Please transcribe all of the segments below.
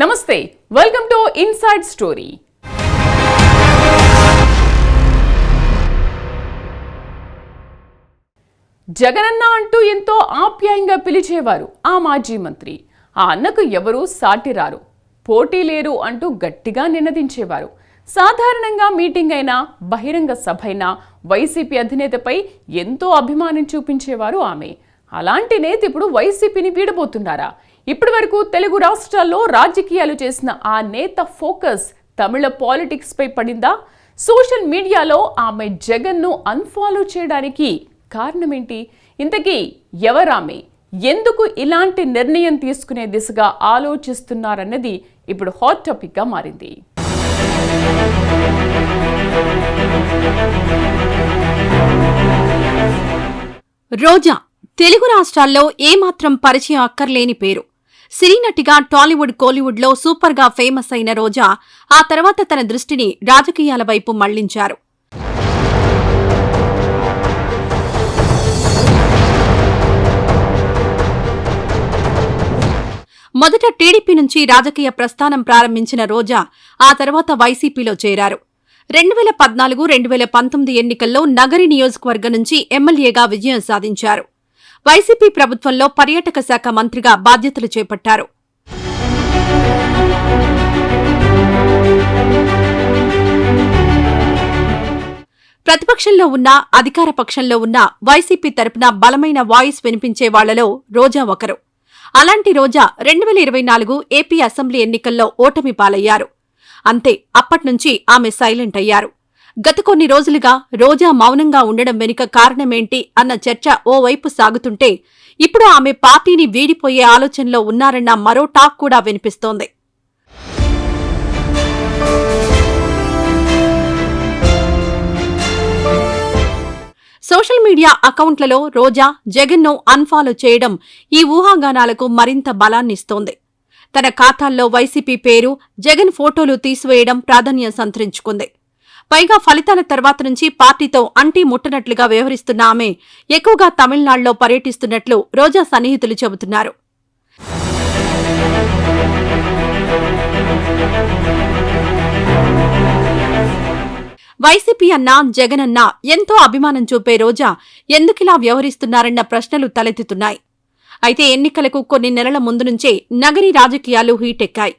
నమస్తే welcome to inside story Jaganna అంటూ ఎంతో ఆప్యాయంగా పిలిచేవారు ఆ మాజీ మంత్రి. ఆ అన్నకు ఎవరూ సాటిరారు పోటీ లేరు అంటూ గట్టిగా నినదించేవారు. సాధారణంగా మీటింగ్ అయినా బహిరంగ సభ అయినా వైసీపీ అధినేతపై ఎంతో అభిమానం చూపించేవారు ఆమె. అలాంటి నేత ఇప్పుడు వైసీపీని వీడబోతున్నారా? ఇప్పటి వరకు తెలుగు రాష్ట్రాల్లో రాజకీయాలు చేసిన ఆ నేత ఫోకస్ తమిళ పాలిటిక్స్ పై పడిందా? సోషల్ మీడియాలో ఆమె జగన్ను అన్ఫాలో చేయడానికి కారణమేంటి? ఇంతకీ ఎవరామె? ఎందుకు ఇలాంటి నిర్ణయం తీసుకునే దిశగా ఆలోచిస్తున్నారన్నది ఇప్పుడు హాట్ టాపిక్గా మారింది. రోజా తెలుగు రాష్ట్రాల్లో ఏమాత్రం పరిచయం అక్కర్లేని పేరు. సినీనటిగా టాలీవుడ్ కోలీవుడ్లో సూపర్గా ఫేమస్ అయిన రోజా ఆ తర్వాత తన దృష్టిని రాజకీయాల వైపు మళ్ళించారు. మొదట టీడీపీ నుంచి రాజకీయ ప్రస్థానం ప్రారంభించిన రోజా ఆ తర్వాత వైసీపీలో చేరారు. రెండు వేల పద్నాలుగు రెండు వేల పంతొమ్మిది ఎన్నికల్లో నగరి నియోజకవర్గం నుంచి ఎమ్మెల్యేగా విజయం సాధించారు. వైసీపీ ప్రభుత్వంలో పర్యాటక శాఖ మంత్రిగా బాధ్యతలు చేపట్టారు. ప్రతిపక్షంలో ఉన్న అధికార పక్షంలో ఉన్న వైసీపీ తరపున బలమైన వాయిస్ వినిపించే వాళ్ళలో రోజా ఒకరు. అలాంటి రోజా రెండు వేల ఇరవై నాలుగు ఏపీ అసెంబ్లీ ఎన్నికల్లో ఓటమి పాలయ్యారు. అంతే అప్పట్నుంచి ఆమె సైలెంట్ అయ్యారు. గత కొన్ని రోజులుగా రోజా మౌనంగా ఉండడం వెనుక కారణమేంటి అన్న చర్చ ఓవైపు సాగుతుంటే ఇప్పుడు ఆమె పార్టీని వీడిపోయే ఆలోచనలో ఉన్నారన్న మరో టాక్ కూడా వినిపిస్తోంది. సోషల్ మీడియా అకౌంట్లలో రోజా జగన్ను అన్ఫాలో చేయడం ఈ ఊహాగానాలకు మరింత బలాన్నిస్తోంది. తన ఖాతాల్లో వైసీపీ పేరు జగన్ ఫోటోలు తీసివేయడం ప్రాధాన్యం సంతరించుకుంది. పైగా ఫలితాల తర్వాత నుంచి పార్టీతో అంటీ ముట్టనట్లుగా వ్యవహరిస్తున్న ఆమె ఎక్కువగా తమిళనాడులో పర్యటిస్తున్నట్లు రోజా సన్నిహితులు చెబుతున్నారు. వైసీపీ అన్నా జగన్ ఎంతో అభిమానం చూపే రోజా ఎందుకిలా వ్యవహరిస్తున్నారన్న ప్రశ్నలు తలెత్తుతున్నాయి. అయితే ఎన్నికలకు కొన్ని నెలల ముందు నుంచే నగరి రాజకీయాలు హీటెక్కాయి.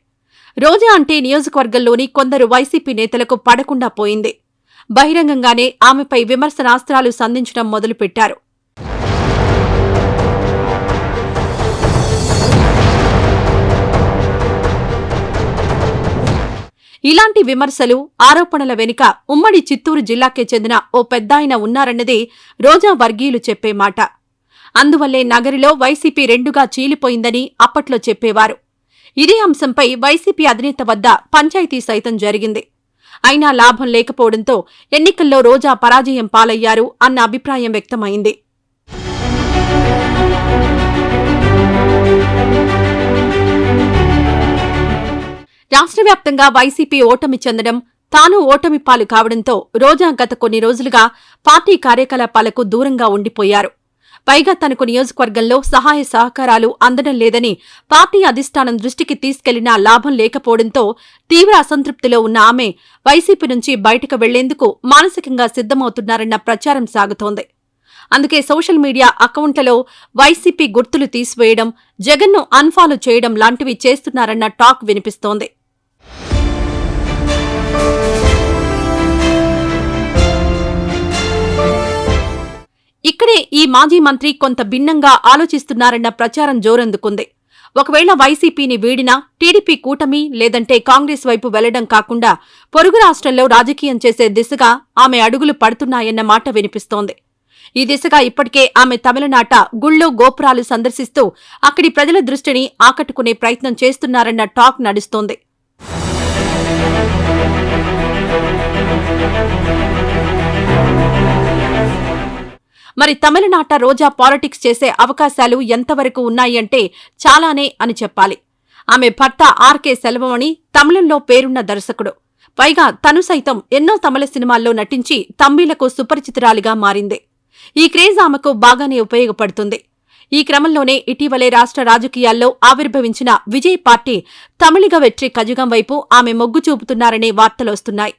రోజా అంటే నియోజకవర్గంలోని కొందరు వైసీపీ నేతలకు పడకుండా పోయింది. బహిరంగంగానే ఆమెపై విమర్శనాస్త్రాలు సంధించడం మొదలుపెట్టారు. ఇలాంటి విమర్శలు ఆరోపణల వెనుక ఉమ్మడి చిత్తూరు జిల్లాకే చెందిన ఓ పెద్దాయన ఉన్నారన్నది రోజా వర్గీయులు చెప్పే మాట. అందువల్లే నగరిలో వైసీపీ రెండుగా చీలిపోయిందని అప్పట్లో చెప్పేవారు. ఇదే అంశంపై వైసీపీ అధినేత వద్ద పంచాయతీ సైతం జరిగింది. అయినా లాభం లేకపోవడంతో ఎన్నికల్లో రోజా పరాజయం పాలయ్యారు అన్న అభిప్రాయం వ్యక్తమైంది. రాష్ట్ర వ్యాప్తంగా వైసీపీ ఓటమి చెందడం తాను ఓటమి పాలు కావడంతో రోజా గత కొన్ని రోజులుగా పార్టీ కార్యకలాపాలకు దూరంగా ఉండిపోయారు. పైగా తనకు నియోజకవర్గంలో సహాయ సహకారాలు అందడం లేదని పార్టీ అధిష్టానం దృష్టికి తీసుకెళ్ళినా లాభం లేకపోవడంతో తీవ్ర అసంతృప్తిలో ఉన్న ఆమె వైసీపీ నుంచి బయటకు వెళ్ళేందుకు మానసికంగా సిద్ధమవుతున్నారన్న ప్రచారం సాగుతోంది. అందుకే సోషల్ మీడియా అకౌంట్లలో వైసీపీ గుర్తులు తీసివేయడం జగన్ను అన్ఫాలో చేయడం లాంటివి చేస్తున్నారన్న టాక్ వినిపిస్తోంది. మాజీ మంత్రి కొంత భిన్నంగా ఆలోచిస్తున్నారన్న ప్రచారం జోరందుకుంది. ఒకవేళ వైసీపీని వీడినా టీడీపీ కూటమి లేదంటే కాంగ్రెస్ వైపు వెళ్ళడం కాకుండా పొరుగు రాష్ట్రంలో రాజకీయం చేసే దిశగా ఆమె అడుగులు పడుతున్నాయన్న మాట వినిపిస్తోంది. ఈ దిశగా ఇప్పటికే ఆమె తమిళనాట గుళ్ళో గోపురాలు సందర్శిస్తూ అక్కడి ప్రజల దృష్టిని ఆకట్టుకునే ప్రయత్నం చేస్తున్నారన్న టాక్ నడుస్తోంది. మరి తమిళనాట రోజా పాలిటిక్స్ చేసే అవకాశాలు ఎంతవరకు ఉన్నాయంటే చాలానే అని చెప్పాలి. ఆమె భర్త ఆర్కే సెల్వమణి తమిళంలో పేరున్న దర్శకుడు. పైగా తను సైతం ఎన్నో తమిళ సినిమాల్లో నటించి తమ్మిళ్ళకు సుపరిచితురాలిగా మారింది. ఈ క్రేజ్ ఆమెకు బాగానే ఉపయోగపడుతుంది. ఈ క్రమంలోనే ఇటీవలే రాష్ట్ర రాజకీయాల్లో ఆవిర్భవించిన విజయ్ పార్టీ తమిళిగ వెట్రి కజగం వైపు ఆమె మొగ్గు చూపుతున్నారనే వార్తలొస్తున్నాయి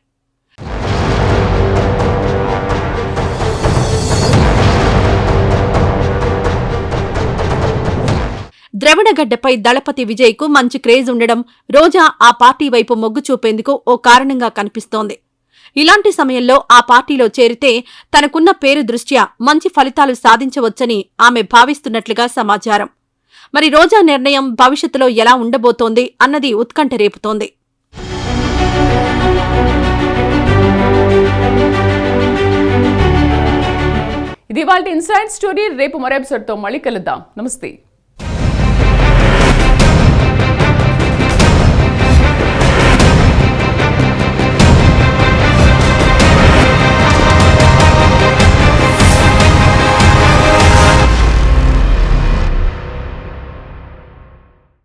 ద్రవిడగడ్డపై దళపతి విజయ్కు మంచి క్రేజ్ ఉండడం రోజా ఆ పార్టీ వైపు మొగ్గు చూపేందుకు ఓ కారణంగా కనిపిస్తోంది. ఇలాంటి సమయంలో ఆ పార్టీలో చేరితే తనకున్న పేరు దృష్ట్యా మంచి ఫలితాలు సాధించవచ్చని ఆమె భావిస్తున్నట్లుగా సమాచారం. మరి రోజా నిర్ణయం భవిష్యత్తులో ఎలా ఉండబోతోంది అన్నది ఉత్కంఠ రేపుతోంది. ఇది వాళ్ళ ఇన్సైడ్ స్టోరీ రేపు మరో ఎపిసోడ్తో మళ్ళీ కలుద్దాం. నమస్తే.